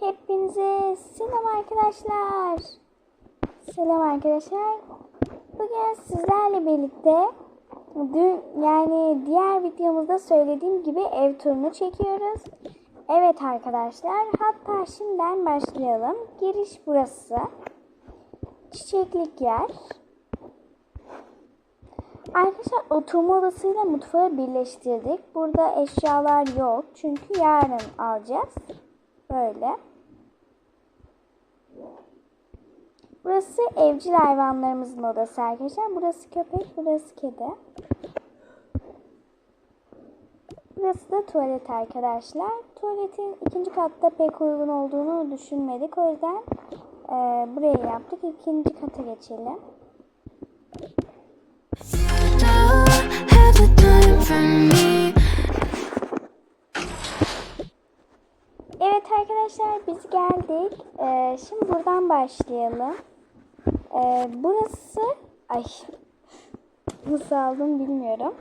Hepinize selam arkadaşlar. Selam arkadaşlar. Bugün sizlerle birlikte dün yani diğer videomuzda söylediğim gibi ev turunu çekiyoruz. Evet arkadaşlar hatta şimdiden başlayalım. Giriş burası. Çiçeklik yer. Arkadaşlar oturma odasıyla mutfağı birleştirdik. Burada eşyalar yok. Çünkü yarın alacağız. Böyle. Burası evcil hayvanlarımızın odası arkadaşlar. Burası köpek, burası kedi. Burası da tuvalet arkadaşlar. Tuvaletin ikinci katta pek uygun olduğunu düşünmedik. O yüzden e, buraya yaptık. İkinci kata geçelim. Evet arkadaşlar biz geldik. Ee, şimdi buradan başlayalım. Ee, burası ay nasıl aldım bilmiyorum.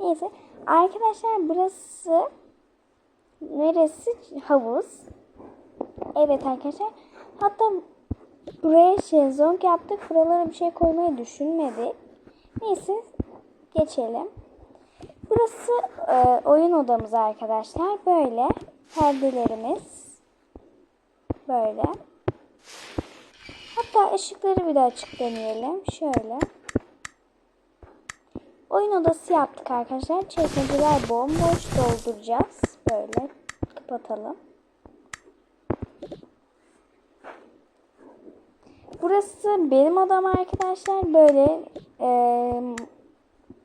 Neyse arkadaşlar burası neresi havuz. Evet arkadaşlar hatta buraya şezlong yaptık. Buralara bir şey koymayı düşünmedik. Neyse geçelim. Burası e, oyun odamız arkadaşlar. Böyle perdelerimiz. Böyle. Hatta ışıkları bir de açık deneyelim. Şöyle. Oyun odası yaptık arkadaşlar. Çekmeceler bomboş dolduracağız. Böyle kapatalım. Burası benim odam arkadaşlar. Böyle e,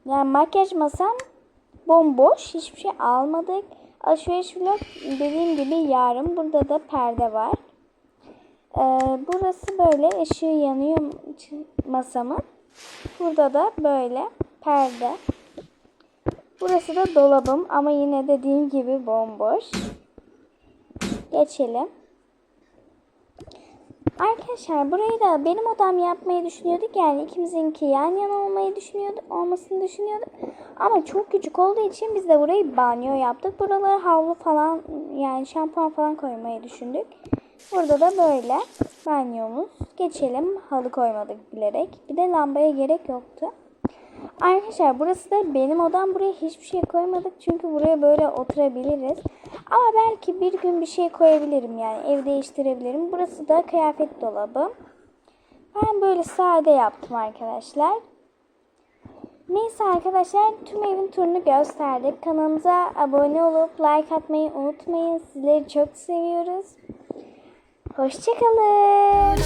yani makyaj masam bomboş. Hiçbir şey almadık. Alışveriş vlog dediğim gibi yarın. Burada da perde var. Ee, burası böyle ışığı yanıyor masamın. Burada da böyle perde. Burası da dolabım ama yine dediğim gibi bomboş. Geçelim. Arkadaşlar burayı da benim odam yapmayı düşünüyorduk. Yani ikimizinki yan yana olmayı düşünüyorduk, olmasını düşünüyorduk. Ama çok küçük olduğu için biz de burayı banyo yaptık. Buralara havlu falan yani şampuan falan koymayı düşündük. Burada da böyle banyomuz. Geçelim. Halı koymadık bilerek. Bir de lambaya gerek yoktu. Arkadaşlar burası da benim odam. Buraya hiçbir şey koymadık. Çünkü buraya böyle oturabiliriz. Ama belki bir gün bir şey koyabilirim yani. Ev değiştirebilirim. Burası da kıyafet dolabı. Ben böyle sade yaptım arkadaşlar. Neyse arkadaşlar tüm evin turunu gösterdik. Kanalımıza abone olup like atmayı unutmayın. Sizleri çok seviyoruz. Hoşçakalın.